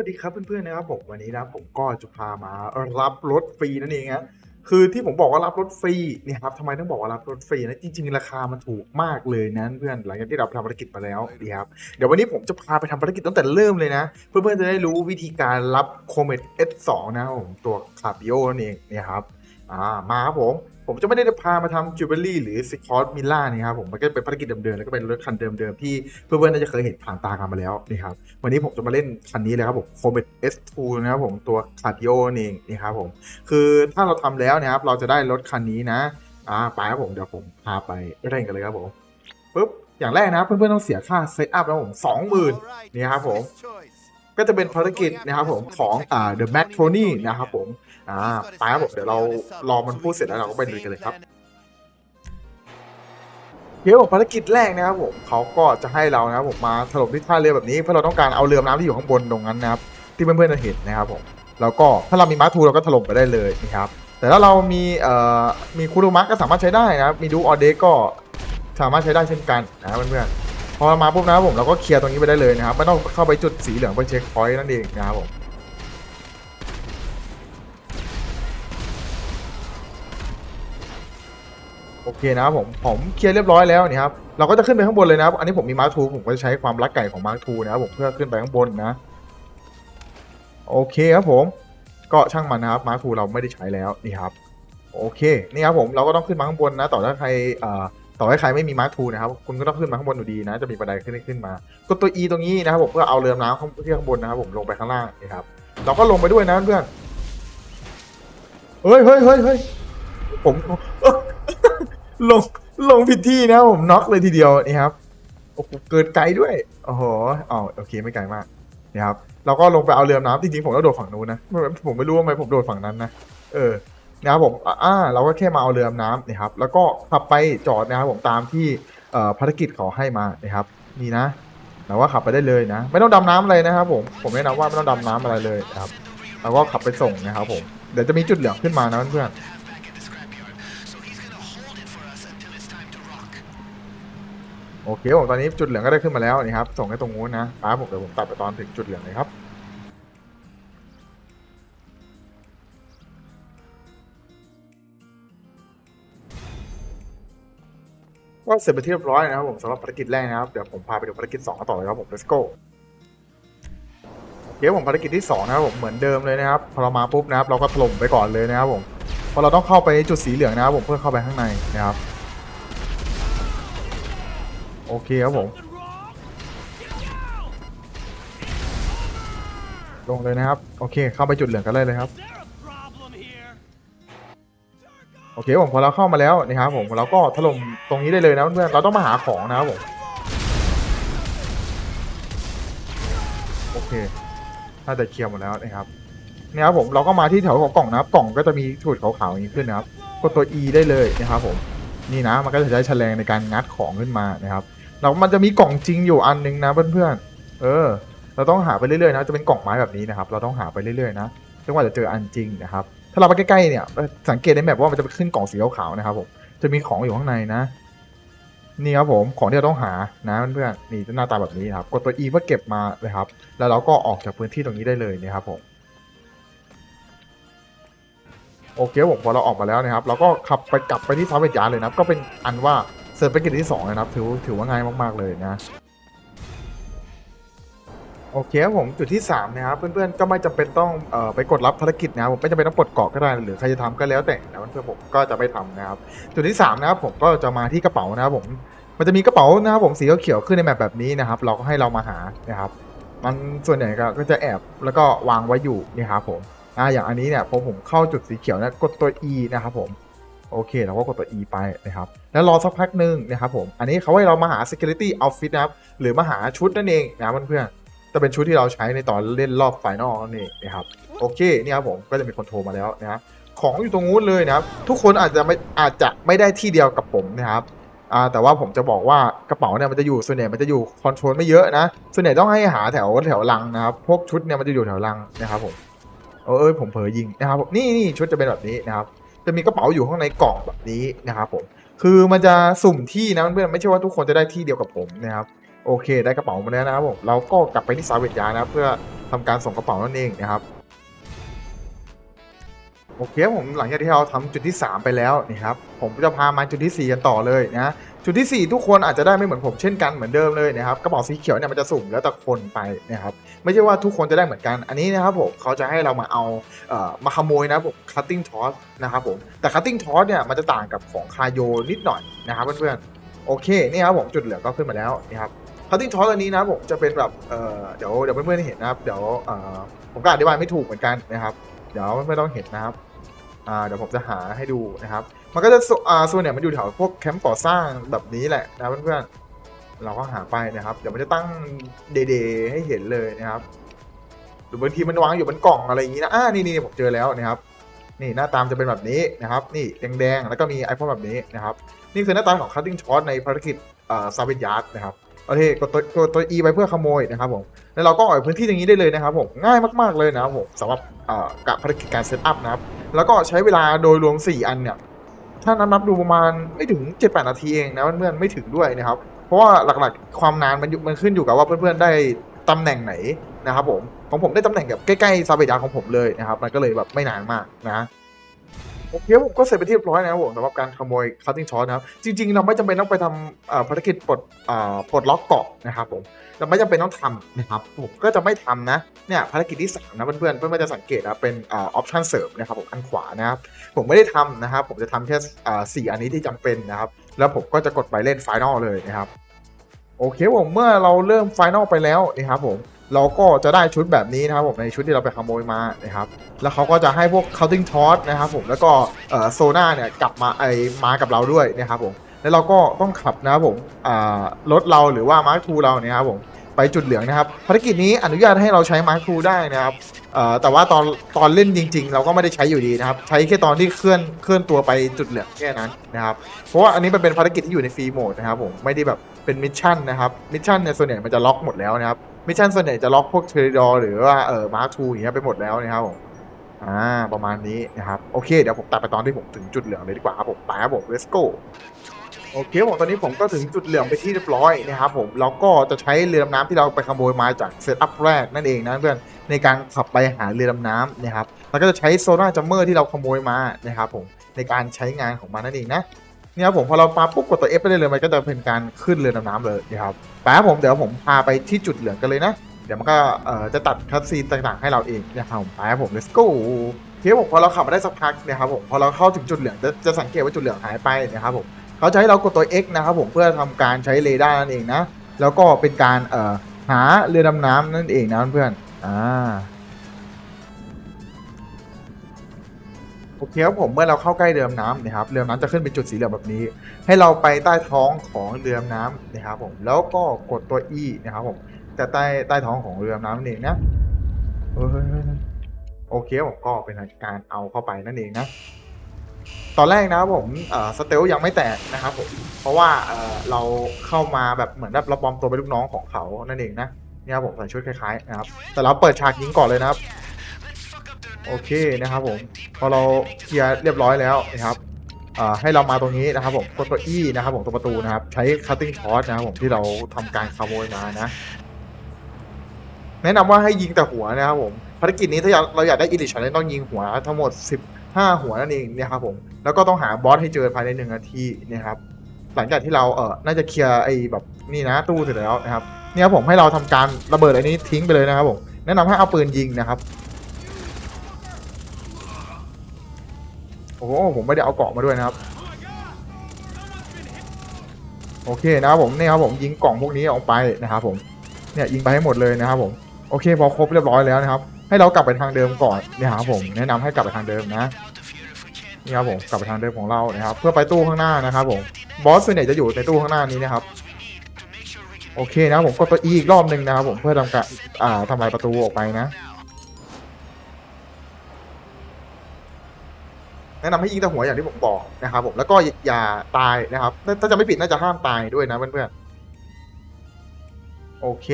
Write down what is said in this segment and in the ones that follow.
วัสดีครับเพื่อนๆนะครับผมวันนี้นะผมก็จะพามารับรถฟรีนั่นเองฮะคือที่ผมบอกว่ารับรถฟรีเนี่ยครับทำไมต้องบอกว่ารับรถฟรีนะจริง ๆ ราคามันถูกมากเลยนะเพื่อนหลังจากที่เราทำภารกิจมาแล้วดีครับเดี๋ยววันนี้ผมจะพาไปทำภารกิจตั้งแต่เริ่มเลยนะ เพื่อนๆจะได้รู้วิธีการรับโคเมต S2 นะผมตัวคาบิโอนั่นเองเนี่ยครับอ่ามาครับผม ผมจะไม่ได้พามาทำจิวเวลรี่หรือสคอตมิล่านี่ครับผมมันก็เป็นภารกิจเดิมๆแล้วก็เป็นรถคันเดิมๆที่เพื่อนๆน่าจะเคยเห็นผ่านตากันมาแล้วนี่ครับวันนี้ผมจะมาเล่นคันนี้เลยครับผม Comet S2 นะครับผมตัวคาร์ดิโอนี่เองนี่ครับผมคือถ้าเราทำแล้วนะครับเราจะได้รถคันนี้นะอ่าไปครับผมเดี๋ยวผมพาไปเร่งกันเลยครับผมปุ๊บอย่างแรกนะเพื่อนๆต้องเสียค่าเซตอัพนะผมสองหมื่นนี่ครับผมก็จะเป็นภารกิจนะครับผมของอ่า The Mac Tony นะครับผม อ่าไปครับผมเดี๋ยวเรารอมันพูดเสร็จแล้วเราก็ไปดูกันเลยครับเดี๋ยวภารกิจแรกนะครับผมเขาก็จะให้เรานะครับผมมาถล่มที่ท่าเรือแบบนี้ เพื่อเราต้องการเอาเรือน้ำที่อยู่ข้างบนตรงนั้นนะครับ ที่เพื่อนๆจะเห็นนะครับผมแล้วก็ถ้าเรามีมาร์ทูเราก็ถล่มไปได้เลยนะครับแต่ถ้าเรามีเอ่อมีคูรุมะก็สามารถใช้ได้นะครับมีดูออเดก็สามารถใช้ได้เช่นกันนะเพื่อนๆพอมาปุ๊บนะครับผมเราก็เคลียร์ตรงนี้ไปได้เลยนะครับไม่ต้องเข้าไปจุดสีเหลืองไปเช็คพอยต์นั่นเองนะครับผม เคนะครับผมผมเคลียร์เรียบร้อยแล้วนี่ครับเราก็จะขึ้นไปข้างบนเลยนะครับอันนี้ผมมีมาร์คทูผมก็จะใช้ความรักไก่ของมาร์คทูนะครับผมเพื่อขึ้นไปข้างบนนะโอเคครับผมก็ช่างมันนะครับมาร์คทูเราไม่ได้ใช้แล้วนี่ครับโอเคนี่ครับผมเราก็ต้องขึ้นมาข้างบนนะ ต่อถ้าใครต่อให้ใครไม่มีมาร์คทูนะครับคุณก็ต้องขึ้นมาข้างบนอยู่ดีนะ จะมีบันไดขึ้นขึ้นมากดตัว E ตรงนี้นะครับผมเพื่อเอาเรือน้ำข้างที่ข้างบนนะครับผมลงไปข้างล่างนี่ครับเราก็ลงไปด้วยนะเพื่อนเฮ้ยเฮ้ยเฮ้ยเฮ้ยผม ลงลงผิดที่นะผมน็อกเลยทีเดียวนี่ครับโอ้โหเกินไกลด้วยโอ้โหอ๋อโอเคไม่ไกลมากนี่ครับเราก็ลงไปเอาเรือน้ำจริงๆผมต้องโดดฝั่งนู้นนะผมไม่รู้ว่าทำไมผมโดดฝั่งนั้นนะเออนะครับผมอ่าเราก็แค่มาเอาเรือน้ำนี่ครับ แล้วก็ขับไปจอดนะครับผมตามที่เอ่อภารกิจเขาให้มานะครับนี่นะเราก็ขับไปได้เลยนะ ไม่ต้องดำน้ำอะไรนะครับ ผมผมแนะนำว่าไม่ต้องดำน้ำอะไรเลยนะครับเราก็ขับไปส่งนะครับผมเดี๋ยวจะมีจุดเหลืองขึ้นมานะเพื่อนๆ โอเคผมตอนนี้จุดเหลืองก็ได้ขึ้นมาแล้วนี่ครับ ส่งให้ตรงนู้นนะป้าผมเดี๋ยวผมตัดไปตอนถึงจุดเหลืองเลยครับ ก็เสร็จไปที่เรียบร้อยนะครับผมสำหรับภารกิจแรกนะครับ เดี๋ยวผมพาไปดูภารกิจสองกันต่อเลยครับผม let's go เดี๋ยวผมภารกิจที่สองนะครับผมเหมือนเดิมเลยนะครับพอเรามาปุ๊บนะครับเราก็ถล่มไปก่อนเลยนะครับผมพราะเราต้องเข้าไปจุดสีเหลืองนะครับผมเพื่อเข้าไปข้างในนะครับ โอเคครับผม ลงเลยนะครับ โอเค เข้าไปจุดเหลืองกันเลยเลยครับ โอเคผมพอเราเข้ามาแล้วนะครับผมเราก็ถล่มตรงนี้ได้เลยนะเพื่อนเราต้องมาหาของนะครับผม โอเค น่าจะเคลียร์หมดแล้วนะครับเนี่ยครับผมเราก็มาที่แถวของกล่องนะครับกล่องก็จะมีจุดขาวๆอย่างนี้ขึ้นนะครับกดตัว E ได้เลยนะครับผมนี่นะมันก็จะใช้แฉลงในการงัดของขึ้นมานะครับ แล้วมันจะมีกล่องจริงอยู่อันนึงนะเพื่อนๆ เออ เราต้องหาไปเรื่อยๆนะ จะเป็นกล่องไม้แบบนี้นะครับ เราต้องหาไปเรื่อยๆนะจนกว่าจะเจออันจริงนะครับ ถ้าเราไปใกล้ๆเนี่ย สังเกตได้แบบว่ามันจะขึ้นกล่องสีขาวๆนะครับผม จะมีของอยู่ข้างในนะ นี่ครับผม ของที่เราต้องหานะเพื่อนๆ นี่จะหน้าตาแบบนี้ครับ กดตัว E เพื่อเก็บมาเลยครับ แล้วเราก็ออกจากพื้นที่ตรงนี้ได้เลยนะครับผมโอเคผมพอเราออกมาแล้วนะครับ เราก็ขับไปกลับไปที่ซาเวจยาเลยนะครับ ก็เป็นอันว่า เซิร์ฟไปกิจที่สองนะครับถือถือว่าง่ายมาก ๆ เลยนะ โอเคครับผมจุดที่3นะครับเพื่อนๆก็ไม่จำเป็นต้องเอ่อไปกดรับภารกิจนะครับผมไม่จำเป็นต้องปลดเกาะก็ได้หรือใครจะทำก็แล้วแต่นะเพื่อนๆผมก็จะไม่ทำนะครับ จุดที่3นะครับผมก็จะมาที่กระเป๋านะครับผมมันจะมีกระเป๋านะครับผมสีเขียวขึ้นในแมปแบบนี้นะครับ เราก็ให้เรามาหานะครับมันส่วนใหญ่ก็ก็จะแอบแล้วก็วางไว้อยู่นี่ครับผมอ่าอย่างอันนี้เนี่ยพอผมเข้าจุดสีเขียวนะกดตัว E นะครับผม โอเคเราก็กดตัว E ไปนะครับแล้วรอสักพักหนึ่งนะครับผมอันนี้เขาให้เรามาหา security outfit นะครับหรือมาหาชุดนั่นเองนะเพื่อนๆจะเป็นชุดที่เราใช้ในตอนเล่นรอบไฟนอลนั่นเองนะครับโอเคนี่ครับผมก็จะมีคนโทรมาแล้วนะครับของอยู่ตรงนู้นเลยนะครับทุกคนอาจจะไม่อาจจะไม่ได้ที่เดียวกับผมนะครับแต่ว่าผมจะบอกว่ากระเป๋าเนี่ยมันจะอยู่ส่วนใหญ่มันจะอยู่คอนโทรลไม่เยอะนะส่วนใหญ่ต้องให้หาแถวแถวลังนะครับพวกชุดเนี่ยมันจะอยู่แถวลังนะครับผมเออผมเผลอยิงนะครับผมนี่นี่ชุดจะเป็นแบบนี้นะครับ จะมีกระเป๋าอยู่ข้างในกล่องแบบนี้นะครับผมคือมันจะสุ่มที่นะเพื่อนๆไม่ใช่ว่าทุกคนจะได้ที่เดียวกับผมนะครับโอเค ได้กระเป๋ามาแล้วนะครับผมเราก็กลับไปที่สาเวทยานะเพื่อทำการส่งกระเป๋านั่นเองนะครับ โอเคผมหลังจากที่เราทำจุดที่ 3 ไปแล้วนะครับผมจะพามาจุดทีสี่ 4 กันต่อเลยนะจุดที่ 4 ทุกคนอาจจะได้ไม่เหมือนผมเช่นกันเหมือนเดิมเลยนะครับกระเป๋าสีเขียวเนี่ยมันจะสุ่มแล้วแต่คนไปนะครับไม่ใช่ว่าทุกคนจะได้เหมือนกัน อันนี้นะครับผมเขาจะให้เรามาเอาเอ่อมาขโมยนะผม cutting torch นะครับผมแต่ cutting torch เนี่ยมันจะต่างกับของคาโยนิดหน่อยนะครับเพื่อนๆโอเคนี่ครับผมจุดเหลือก็ขึ้นมาแล้วนะครับ cutting torch อันนี้นะผมจะเป็นแบบเอ่อเดี๋ยวเดี๋ยวเพื่อนๆเห็นนะครับเดี๋ยวเอ่อผมก็อธิบายไม่ถูกเหมือนกันนะครับเดี๋ยวไม่ต้องเห็นนะครับ เดี๋ยวผมจะหาให้ดูนะครับ มันก็จะส่วนเนี่ยมันอยู่แถวพวกแคมป์ก่อสร้างแบบนี้แหละนะเพื่อนๆเราก็หาไปนะครับ เดี๋ยวมันจะตั้งเดย์ให้เห็นเลยนะครับหรือบางทีมันวางอยู่บนกล่องอะไรอย่างนี้นะอ่านี่นี่ผมเจอแล้วนะครับ นี่หน้าตามจะเป็นแบบนี้นะครับ นี่แดงๆแล้วก็มีไอพ่นแบบนี้นะครับ นี่คือหน้าตาของ cutting shot ในภารกิจซาเวนยาร์ดนะครับ โอเคกดตัวตัวตัว E ไปเพื่อขโมยนะครับผมแล้วเราก็ออกพื้นที่อย่างนี้ได้เลยนะครับผมง่ายมากๆเลยนะครับผมสำหรับกับภารกิจการเซตอัพนะครับแล้วก็ใช้เวลาโดยรวม 4 อันเนี่ยถ้านับนับดูประมาณไม่ถึง 7-8 นาทีเองนะเพื่อนๆไม่ถึงด้วยนะครับ เพราะว่าหลักๆความนานมันมันขึ้นอยู่กับว่าเพื่อนๆได้ตำแหน่งไหนนะครับผมของผมได้ตำแหน่งแบบใกล้ๆซาเบดาของผมเลยนะครับ มันก็เลยแบบไม่นานมากนะ โอเคผมก็เสร็จไปที่เรียบร้อยนะครับผมสำหรับการขโมย cutting shot นะครับ จริง ๆ เราไม่จำเป็นต้องไปทำภารกิจปลดปลดล็อกเกาะนะครับผมเราไม่จำเป็นต้องทำนะครับผมก็จะไม่ทำนะเนี่ยภารกิจที่สามนะเพื่อนๆเพื่อนๆจะสังเกตนะเป็นออ option เสริมนะครับผมอันขวานะครับผมไม่ได้ทำนะครับผมจะทำแค่สี่อันนี้ที่จำเป็นนะครับ แล้วผมก็จะกดไปเล่นไฟนอลเลยนะครับโอเคผมเมื่อเราเริ่มไฟนอลไปแล้วนะครับผม เราก็จะได้ชุดแบบนี้นะครับผมในชุดที่เราไปขโมยมานะครับแล้วเขาก็จะให้พวก counting torch นะครับผมแล้วก็โซน่าเนี่ยกลับมาไอมากับเราด้วยนะครับผมแล้วเราก็ต้องขับนะครับผมรถเราหรือว่ามาร์คทูเราเนี่ยครับผม ไปจุดเหลืองนะครับภารกิจนี้อนุญาตให้เราใช้มาร์คทูได้นะครับแต่ว่าตอนตอนเล่นจริง ๆ เราก็ไม่ได้ใช้อยู่ดีนะครับ ใช้แค่ตอนที่เคลื่อนเคลื่อนตัวไปจุดเหลืองแค่นั้นนะครับ เพราะว่าอันนี้มันเป็นภารกิจที่อยู่ในฟรีโหมดนะครับผมไม่ได้แบบเป็นมิชชั่นนะครับมิชชั่นเนี่ยส่วนใหญ่มันจะล็อกหมดแล้วนะครับมิชชั่นส่วนใหญ่จะล็อกพวกเทรดอหรือว่าเออมาร์ทูอย่างเงี้ยไปหมดแล้วนะครับผมอ่าประมาณนี้นะครับโอเคเดี๋ยวผมตัดไปตอนที่ผมถึงจุดเหลืองเลยดีกว่าครับผมไปครับผม let's go โอเคผมตอนนี้ผมก็ถึงจุดเหลืองไปที่เรียบร้อยนะครับผมเราก็จะใช้เรือดำน้ำที่เราไปขโมยมาจากเซตอัพแรกนั่นเองนะเพื่อนในการขับไปหาเรือดำน้ำนะครับแล้วก็จะใช้โซน่าจัมเมอร์ที่เราขโมยมานะครับผมในการใช้งานของมันนั่นเองนะเนี่ยครับผมพอเราปาปุ๊บกดตัว F ไปได้เลยมันก็จะเป็นการขึ้นเรือดำน้ำเลยนะครับแป๊บผมเดี๋ยวผมพาไปที่จุดเหลืองกันเลยนะเดี๋ยวมันก็จะตัดคัสซีนต่างๆให้เราเองนะครับผมไปครับผม let's go เฮ้ยผมพอเราขับมาได้สักพักนะครับผมพอเราเข้าถึงจุดเหลืองจะจะสังเกตว่าจุดเหลืองหายไปนะครับผม เขาจะให้เรากดตัว X นะครับผมเพื่อทำการใช้เรดาร์นั่นเองนะ แล้วก็เป็นการเอ่อหาเรือดำน้ำนั่นเองนะเพื่อนๆอ่าโอเคครับผมเมื่อเราเข้าใกล้เรือดำน้ำนะครับเรือดำน้ำจะขึ้นเป็นจุดสีเหลืองแบบนี้ ให้เราไปใต้ท้องของเรือดำน้ำนะครับผมแล้วก็กดตัว E นะครับผมจะใต้ใต้ท้องของเรือดำน้ำนั่นเองนะโอเคผมก็เป็นการเอาเข้าไปนั่นเองนะ ตอนแรกนะผมสเตลยังไม่แตกนะครับผมเพราะว่าเราเข้ามาแบบเหมือนแบบเราปลอมตัวเป็นลูกน้องของเขานั่นเองนะเนี่ยครับผมใส่ชุดคล้ายๆนะครับแต่เราเปิดฉากยิงก่อนเลยนะครับ โอเคนะครับผมพอเราเคลียร์เรียบร้อยแล้วนะครับให้เรามาตรงนี้นะครับผมกดตัว E นะครับผมตัวประตูนะครับ ใช้ cutting shot นะครับผมที่เราทำการขโมยมานะ แนะนำว่าให้ยิงแต่หัวนะครับผมภารกิจนี้ถ้าเราอยากได้อิลิชันต้องยิงหัวทั้งหมด 5 หัวนั่นเองนะครับผมแล้วก็ต้องหาบอสให้เจอภายในหนึ่งนาทีนะครับหลังจากที่เราเออน่าจะเคลียร์ไอ้แบบนี่นะตู้เสร็จแล้วนะครับเนี่ยผมให้เราทำการระเบิดอันนี้ทิ้งไปเลยนะครับผมแนะนำให้เอาปืนยิงนะครับโอ้โหผมไม่ได้เอาเกาะมาด้วยนะครับโอเคนะครับผมนี่ครับผมยิงกล่องพวกนี้ออกไปนะครับผมเนี่ยยิงไปให้หมดเลยนะครับผมโอเคพอครบเรียบร้อยแล้วนะครับ ให้เรากลับไปทางเดิมก่อนเนี่ยครับผมแนะนำให้กลับไปทางเดิมนะนี่ครับผมกลับไปทางเดิมของเรานะครับ เพื่อไปตู้ข้างหน้านะครับผมบอสส่วนใหญ่จะอยู่ในตู้ข้างหน้านี้นะครับโอเคนะผมกดตัว E อีกรอบหนึ่งนะครับผมเพื่อทำการอ่าทำลายประตูออกไปนะ แนะนำให้ยิงแต่หัวอย่างที่ผมบอกนะครับผมแล้วก็อย่าตายนะครับ ถ้าถ้าจะไม่ผิดน่าจะห้ามตายด้วยนะเพื่อนๆโอเค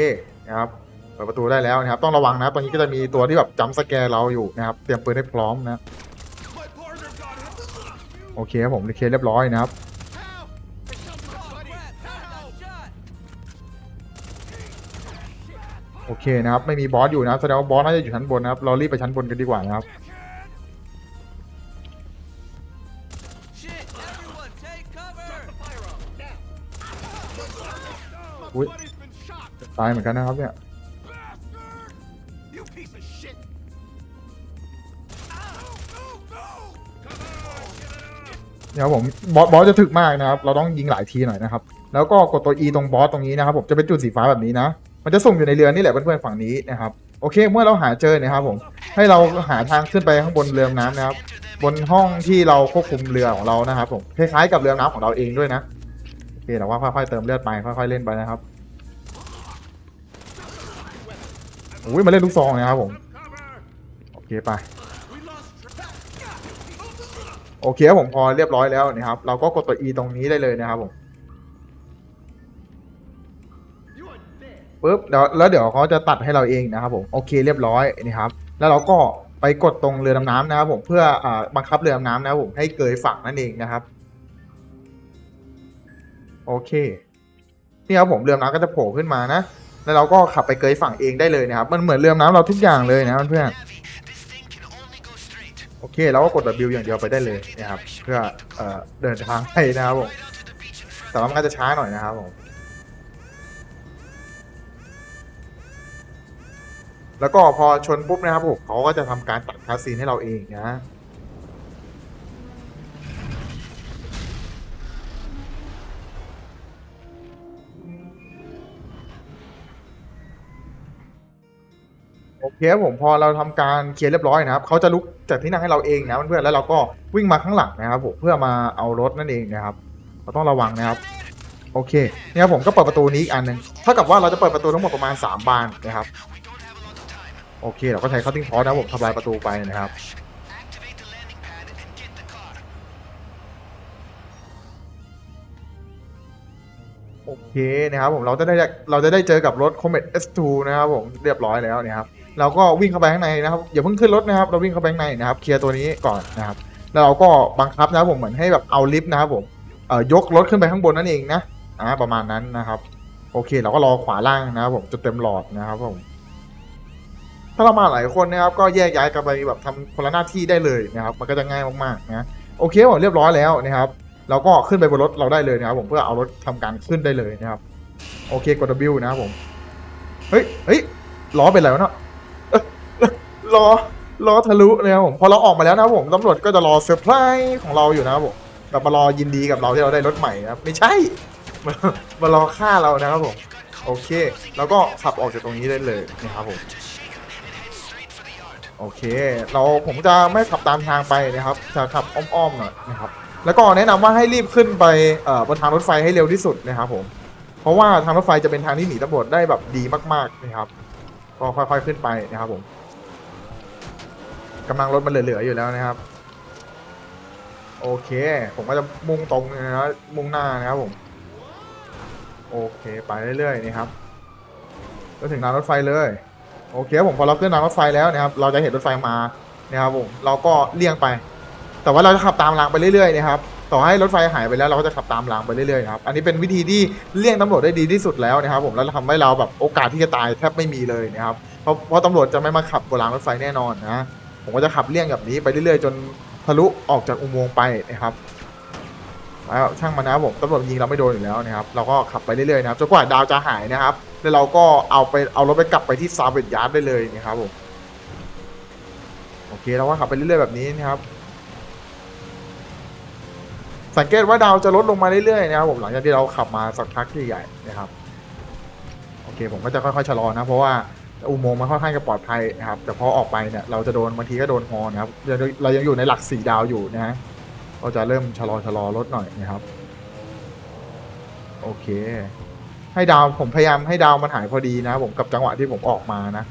นะครับ เปิดประตูได้แล้วนะครับ ต้องระวังนะตอนนี้ก็จะมีตัวที่แบบจัมสแกร์เราอยู่นะครับ เตรียมปืนให้พร้อมนะโอเคครับผมเคลียร์เรียบร้อยนะครับโอเคนะครับ ไม่มีบอสอยู่นะแสดงว่าบอสน่าจะอยู่ชั้นบนนะครับ เรารีบไปชั้นบนกันดีกว่านะครับอุ้ยตายเหมือนกันนะครับเนี่ย นี่ยครับผมบอสบอสจะถึกมากนะครับ เราต้องยิงหลายทีหน่อยนะครับ แล้วก็กดตัว E ตรงบอสตรงนี้นะครับผมจะเป็นจุดสีฟ้าแบบนี้นะ มันจะส่งอยู่ในเรือนี่แหละเพื่อนๆฝั่งนี้นะครับโอเค เมื่อเราหาเจอเนะครับผมให้เราหาทางขึ้นไปข้างบนเรือน้ำนะครับ บนห้องที่เราควบคุมเรือของเรานะครับผมคล้ายๆกับเรือน้ำของเราเองด้วยนะโอเคแต่ว่าค่อยๆเติมเลือดไปค่อยๆเล่นไปนะครับอุ้ยมาเล่นลูกซองนะครับผมโอเคไป โอเคครับผมพอเรียบร้อยแล้วนะครับ เราก็กดตัว E ตรงนี้ได้เลยนะครับผมปุ๊บเดี๋ยวแล้วเดี๋ยวเขาจะตัดให้เราเองนะครับผมโอเคเรียบร้อยนะครับ แล้วเราก็ไปกดตรงเรือดำน้ำนะครับผมเพื่ออบังคับเรือดำน้ำนะครับผมให้เกยฝั่งนั่นเองนะครับ โอเคนี่ครับผมเรือดำน้ำก็จะโผล่ขึ้นมานะ แล้วเราก็ขับไปเกยฝั่งเองได้เลยนะครับ มันเหมือนเรือดำน้ำเราทุกอย่างเลยนะเพื่อนๆ อเคเราก็กด W อย่างเดียวไปได้เลยนะครับ เพื่อเอ่อเดินทางไปนะครับผมแต่ว่ามันก็จะช้าหน่อยนะครับผมแล้วก็พอชนปุ๊บนะครับผมเขาก็จะทำการตัดคาสซีนให้เราเองนะ โอเคผมพอเราทำการเคลียร์เรียบร้อยนะครับเขาจะลุกจากที่นั่งให้เราเองนะเพื่อนแล้วเราก็วิ่งมาข้างหลังนะครับผมเพื่อมาเอารถนั่นเองนะครับเราต้องระวังนะครับโอเคเนี่ยครับผมก็เปิดประตูนี้อีกอันหนึ่งเท่ากับว่าเราจะเปิดประตูทั้งหมดประมาณ 3 บานนะครับโอเคเราก็ใช้ cutting port นะผมทำลายประตูไปนะครับโอเคนะครับผมเราจะได้เราจะได้เจอกับรถ Comet S2 นะครับผมเรียบร้อยแล้วนะครับ เราก็วิ่งเข้าไปข้างในนะครับอย่าเพิ่งขึ้นรถนะครับ เราวิ่งเข้าไปข้างในนะครับเคลียร์ตัวนี้ก่อนนะครับแล้วเราก็บังคับนะครับผมเหมือนให้แบบเอาลิฟต์นะครับผมเอ่อยกรถขึ้นไปข้างบนนั่นเองนะอ่าประมาณนั้นนะครับ โอเค เราก็รอขวาล่างนะครับผมจนเต็มหลอดนะครับผมถ้าเรามาหลายคนนะครับก็แยกย้ายกันไปแบบทำคนละหน้าที่ได้เลยนะครับ มันก็จะง่ายมากๆนะโอเคผมเรียบร้อยแล้วนะครับเราก็ขึ้นไปบนรถเราได้เลยนะครับ ผมเพื่อเอารถทำการขึ้นได้เลยนะครับ โอเคกด W นะครับผมเฮ้ยเฮ้ยล้อเป็นไรวะเนาะ ล้อล้อทะลุนะครับผมพอเราออกมาแล้วนะครับผมตำรวจก็จะรอเซอร์ไพรส์ของเราอยู่นะครับผมแบบมารอยินดีกับเราที่เราได้รถใหม่นะครับไม่ใช่มามารอฆ่าเรานะครับผมโอเค แล้วก็ขับออกจากตรงนี้ได้เลยนะครับผมโอเค เราผมจะไม่ขับตามทางไปนะครับจะขับอ้อมๆหน่อยนะครับแล้วก็แนะนำว่าให้รีบขึ้นไปเอ่อบนทางรถไฟให้เร็วที่สุดนะครับผม เพราะว่าทางรถไฟจะเป็นทางที่หนีตำรวจได้แบบดีมากๆนะครับ ก็ค่อยๆขึ้นไปนะครับผม กำลังรถมันเหลือๆอยู่แล้วนะครับ โอเค ผมก็จะมุ่งตรงนะครับมุ่งหน้านะครับผมโอเค ไปเรื่อยๆนี่ครับก็ถึงรางรถไฟเลย โอเคผมพอเราขึ้นรางรถไฟแล้วนะครับ เราจะเห็นรถไฟมานะครับผมเราก็เลี่ยงไป แต่ว่าเราจะขับตามรางไปเรื่อยๆนะครับต่อให้รถไฟหายไปแล้วเราก็จะขับตามรางไปเรื่อยๆครับ อันนี้เป็นวิธีที่เลี่ยงตำรวจได้ดีที่สุดแล้วนะครับ ผมแล้วทำให้เราแบบโอกาสที่จะตายแทบไม่มีเลยนะครับ เพราะเพราะตำรวจจะไม่มาขับบนรางรถไฟแน่นอนนะ ผมก็จะขับเลี่ยงแบบนี้ไปเรื่อยๆจนทะลุออกจากอุโมงค์ไปนะครับแล้วช่างมันนะครับผมตำรวจยิงเราไม่โดนอยู่แล้วนะครับเราก็ขับไปเรื่อยๆนะครับจนกว่าดาวจะหายนะครับ แล้วเราก็เอาไปเอารถไปกลับไปที่ซาเวตยาร์ดได้เลยนะครับผมโอเคเราก็ขับไปเรื่อยๆแบบนี้นะครับ สังเกตว่าดาวจะลดลงมาเรื่อยๆนะครับผมหลังจากที่เราขับมาสักพักใหญ่ๆนะครับโอเคผมก็จะค่อยๆชะลอนะเพราะว่า อุโมงค์มันค่อนข้างจะปลอดภัยนะครับ แต่พอออกไปเนี่ยเราจะโดนบางทีก็โดนฮอนะครับเรายังอยู่ในหลักสี่ดาวอยู่นะฮะก็จะเริ่มชะลอชะลอลดหน่อยนะครับ โอเค ให้ดาวผมพยายามให้ดาวมันหายพอดีนะ ผมกับจังหวะที่ผมออกมานะ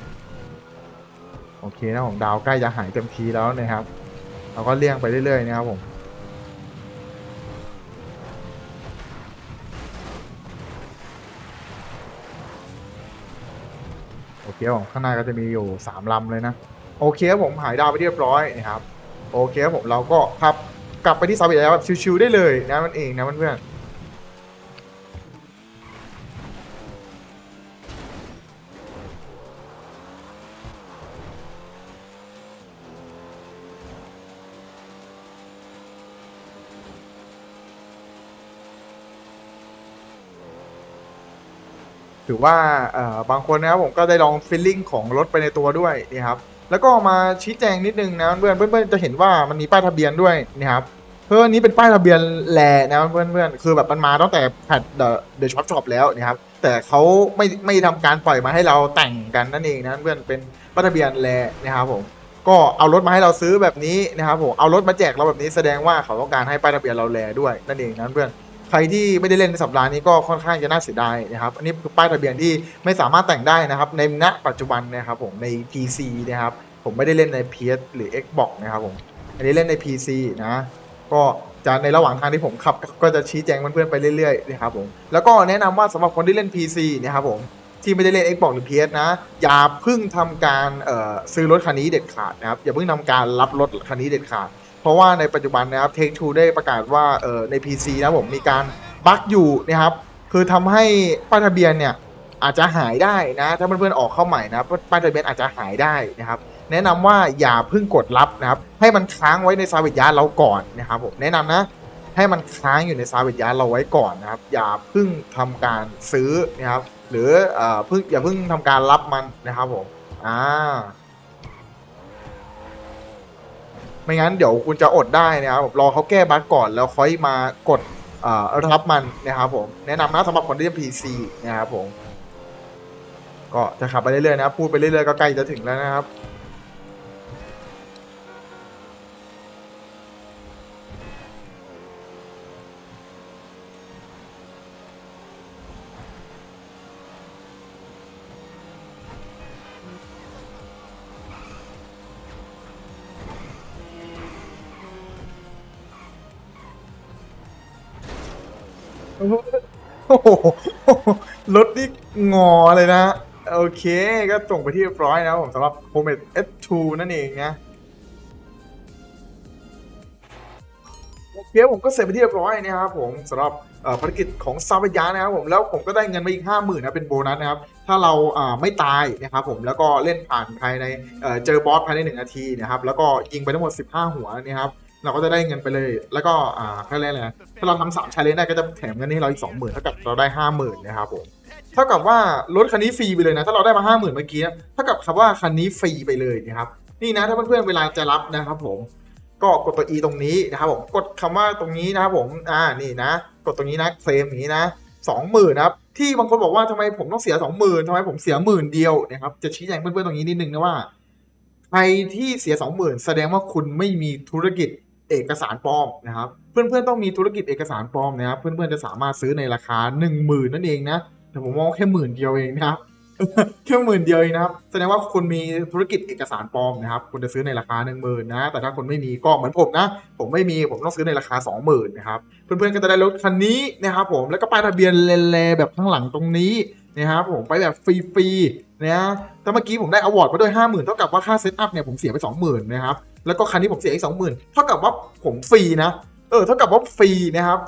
โอเคนะผมดาวใกล้จะหายเต็มทีแล้วนะครับ เราก็เลี่ยงไปเรื่อยๆนะครับผม เคียวของข้างหน้าก็จะมีอยู่สามลำเลยนะ โอเคครับผมหายดาวไปเรียบร้อยนะครับ โอเคครับผมเราก็ขับกลับไปที่ซาบิแล้วแบบชิวๆได้เลยนะมันเองนะเพื่อนๆ ถือว่าเอ่อบางคนนะครับผมก็ได้ลองฟีลลิ่งของรถไปในตัวด้วยนี่ครับแล้วก็มาชี้แจงนิดนึงนะเพื่อนเพื่อนจะเห็นว่ามันมีป้ายทะเบียนด้วยนะครับเพื่อนนี้เป็นป้ายทะเบียนแหล่นะเพื่อนเพื่อนคือแบบมันมาตั้งแต่แพทเดอะเดช็อปช็อปแล้วนะครับแต่เขาไม่ไม่ทำการปล่อยมาให้เราแต่งกันนั่นเองนะเพื่อนเป็นป้ายทะเบียนแหล่นะครับผมก็เอารถมาให้เราซื้อแบบนี้นะครับผมเอารถมาแจกเราแบบนี้แสดงว่าเขาต้องการให้ป้ายทะเบียนเราแลด้วยนั่นเองนะเพื่อน ใครที่ไม่ได้เล่นในสัปดาห์นี้ก็ค่อนข้างจะน่าเสียดายนะครับ อันนี้คือป้ายทะเบียนที่ไม่สามารถแต่งได้นะครับ ในณปัจจุบันนะครับผมใน PC นะครับ ผมไม่ได้เล่นใน PS หรือ Xbox นะครับผม อันนี้เล่นใน PC นะ ก็จะในระหว่างทางที่ผมขับ ก็จะชี้แจงเพื่อนๆไปเรื่อยๆนะครับผม แล้วก็แนะนำว่าสำหรับคนที่เล่น PC นะครับผมที่ไม่ได้เล่น Xbox หรือ PS นะ อย่าเพิ่งทำการซื้อรถคันนี้เด็ดขาดนะครับ อย่าเพิ่งทำการรับรถคันนี้เด็ดขาด เพราะว่าในปัจจุบันนะครับ Take Two ได้ประกาศว่าเออใน PC นะผมมีการบั๊กอยู่นะครับ คือทำให้ป้ายทะเบียนเนี่ยอาจจะหายได้นะ ถ้าเพื่อนๆออกเข้าใหม่นะป้ายทะเบียนอาจจะหายได้นะครับ แนะนำว่าอย่าเพิ่งกดรับนะครับ ให้มันค้างไว้ในซาวิยาเราก่อนนะครับผมแนะนำนะ ให้มันค้างอยู่ในซาวิยาเราไว้ก่อนนะครับ อย่าเพิ่งทำการซื้อนะครับ หรือเอ่อเพิ่งอย่าเพิ่งทำการรับมันนะครับผมอ่า ไม่งั้นเดี๋ยวคุณจะอดได้นะครับผมรอเขาแก้บั๊กก่อนแล้วค่อยมากดรับมันนะครับผมแนะนำนะสำหรับคนที่เล่น PC นะครับผมก็จะขับไปเรื่อยๆนะพูดไปเรื่อยๆก็ใกล้จะถึงแล้วนะครับ โอ้โหรถนี่งอเลยนะ โอเค ก็ส่งไปที่เรียบร้อยนะครับผมสำหรับ h o m e S2 นั่นเองนะโอเคผมก็เสร็จไปที่เรียบร้อยนะครับผมสำหรับภารกิจของซาบยานะครับผมแล้วผมก็ได้เงินมาอีกห้าหมื่นนะเป็นโบนัสนะครับ ถ้าเราไม่ตายนะครับผมแล้วก็เล่นผ่านภายในเจอบอสภายในหนึ่งนาทีนะครับแล้วก็ยิงไปทั้งหมด 15 หัวนะครับ เราก็จะได้เงินไปเลย แล้วก็อ่าเขาเรียกอะไรนะถ้าเราทำสามชาเลนจ์ได้ก็จะแถมเงินให้เราอีกสองหมื่นเท่ากับเราได้ห้าหมื่นนะครับผมเท่ากับว่ารถคันนี้ฟรีไปเลยนะ ถ้าเราได้มาห้าหมื่นเมื่อกี้เท่ากับคำว่าคันนี้ฟรีไปเลยนะครับนี่นะถ้าเพื่อนๆเวลาจะรับนะครับผมก็กดตัว E ตรงนี้นะครับผมกดคำว่าตรงนี้นะครับผมอ่านี่นะ กดตรงนี้นะเคลมอย่างนี้นะสองหมื่นนะครับที่บางคนบอกว่าทำไมผมต้องเสียสองหมื่นทำไมผมเสียหมื่นเดียวนะครับจะชี้แจงเพื่อนๆตรงนี้นิดนึงนะว่าใครที่เสียสองหมื่นแสดงว่าคุณไม่มีธุรกิจ เอกสารปลอมนะครับ เพื่อนๆต้องมีธุรกิจเอกสารปลอมนะครับ เพื่อนๆจะสามารถซื้อในราคาหนึ่งหมื่นนั่นเองนะแต่ผมมองแค่หมื่นเดียวเองนะครับแค่หมื่นเดียวเองนะครับ แสดงว่าคุณมีธุรกิจเอกสารปลอมนะครับ คุณจะซื้อในราคาหนึ่งหมื่นนะ แต่ถ้าคุณไม่มีก็เหมือนผมนะ ผมไม่มีผมต้องซื้อในราคาสองหมื่นนะครับ เพื่อนๆก็จะได้รถคันนี้นะครับผม แล้วก็ป้ายทะเบียนเลๆแบบข้างหลังตรงนี้นะครับผมไปแบบฟรีๆนะแต่เมื่อกี้ผมได้อวอร์ดมาด้วยห้าหมื่นเท่ากับว่าค่าเซตอัพเนี่ยผมเสียไปสองหมื่นนะครับ แล้วก็คันนี้ผมเสียอีกสองหมื่นเท่ากับว่าผมฟรีนะ เออ เท่ากับว่าฟรีนะครับ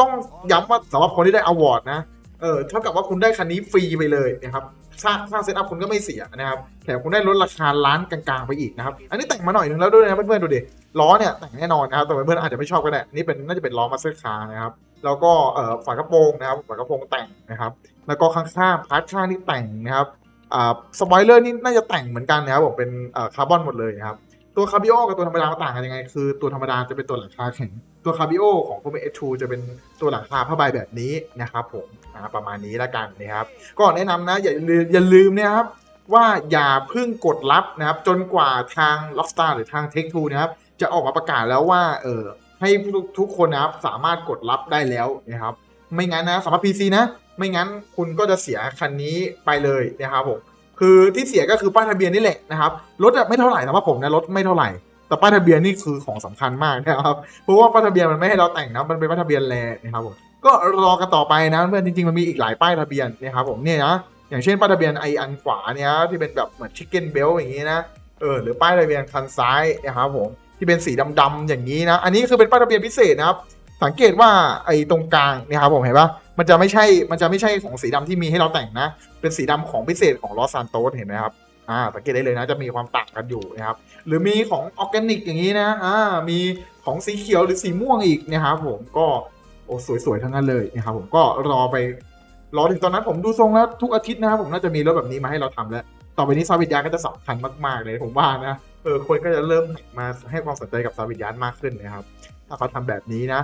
ต้องย้ำว่าสำหรับคนที่ได้อวอร์ดนะ เออ เท่ากับว่าคุณได้คันนี้ฟรีไปเลยนะครับสร้างสร้างเซตอัพคุณก็ไม่เสียนะครับ แถมคุณได้ลดราคาล้านกลางๆไปอีกนะครับ อันนี้แต่งมาหน่อยนึงแล้วด้วยนะเพื่อนๆดูดิ ล้อเนี่ยแต่งแน่นอนนะครับ แต่เพื่อนๆอาจจะไม่ชอบก็ได้ นี่เป็นน่าจะเป็นล้อมาสเตอร์คาร์นะครับ แล้วก็เอ่อฝากระโปรงนะครับ ฝากระโปรงแต่งนะครับ แล้วก็ข้างๆพาร์ทข้างนี่แต่งนะครับ อ่า สปอยเลอร์นี่น่าจะแต่งเหมือนกันนะครับผมเป็นอ่อคาร์บอนหมดเลยนะครับ ตัวคาร์บิโอกับตัวธรรมดามันต่างกันยังไง คือตัวธรรมดาจะเป็นตัวหลังคาแข็ง ตัวคาร์บิโอของโคเมเอทูจะเป็นตัวหลังคาผ้าใบแบบนี้นะครับผมนะประมาณนี้แล้วกันนะครับ ก็แนะนำนะอย่าลืมอย่าลืมนะครับว่าอย่าเพิ่งกดรับนะครับ จนกว่าทาง l o f t a r หรือทาง Take Two นะครับ จะออกมาประกาศแล้วว่าเออให้ทุกทุกคนนะครับสามารถกดรับได้แล้วนะครับ ไม่งั้นนะสำหรับ PC นะ ไม่งั้นคุณก็จะเสียคันนี้ไปเลยนะครับผม คือที่เสียก็คือป้ายทะเบียนนี่แหละนะครับรถไม่เท่าไหร่สำหรับผมนะรถไม่เท่าไหร่แต่ป้ายทะเบียนนี่คือของสำคัญมากนะครับเพราะว่าป้ายทะเบียนมันไม่ให้เราแต่งนะมันเป็นป้ายทะเบียนแลนะครับผมก็รอกันต่อไปนะเพื่อนจริงๆมันมีอีกหลายป้ายทะเบียนนะครับผมเนี่ยนะอย่างเช่นป้ายทะเบียนไออันขวาเนี่ยที่เป็นแบบเหมือนชิคเก้นเบลอย่างนี้นะเออหรือป้ายทะเบียนคันซ้ายนะครับผมที่เป็นสีดำๆอย่างนี้นะ อันนี้คือเป็นป้ายทะเบียนพิเศษนะครับสังเกตว่าไอ้ตรงกลางเนี่ยครับผมเห็นปะ มันจะไม่ใช่ มันจะไม่ใช่ของสีดำที่มีให้เราแต่งนะ เป็นสีดำของพิเศษของลอสซานโตสเห็นไหมครับ อ่า สังเกตได้เลยนะ จะมีความต่างกันอยู่นะครับ หรือมีของออร์แกนิกอย่างนี้นะ อ่า มีของสีเขียวหรือสีม่วงอีกนะครับผมก็ โอ้สวยๆ ทั้งนั้นเลยนะครับผม ก็รอไป รอถึงตอนนั้นผมดูทรงแล้วทุกอาทิตย์นะครับผมน่าจะมีรถแบบนี้มาให้เราทำแล้ว ต่อไปนี้ซาวิยาก็จะสำคัญมากๆเลยผมว่านะ เออ คนก็จะเริ่มมาให้ความสนใจกับซาวิยามากขึ้นนะครับ ถ้าเขาทำแบบนี้นะ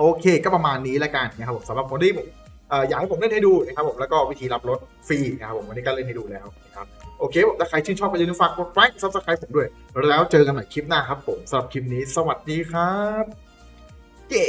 โอเค ก็ประมาณนี้แล้วกันนะครับผมสำหรับคนที่ผมเอ่ออยากให้ผมเล่นให้ดูนะครับผมแล้วก็วิธีรับรถฟรีนะครับผมวันนี้ก็เล่นให้ดูแล้วนะครับโอเคผมถ้าใครชื่นชอบก็อย่าลืมฝากกดไลค์ซับสไครต์ผมด้วย แล้วเจอกันใหม่คลิปหน้าครับผมสำหรับคลิปนี้ สวัสดีครับ เย้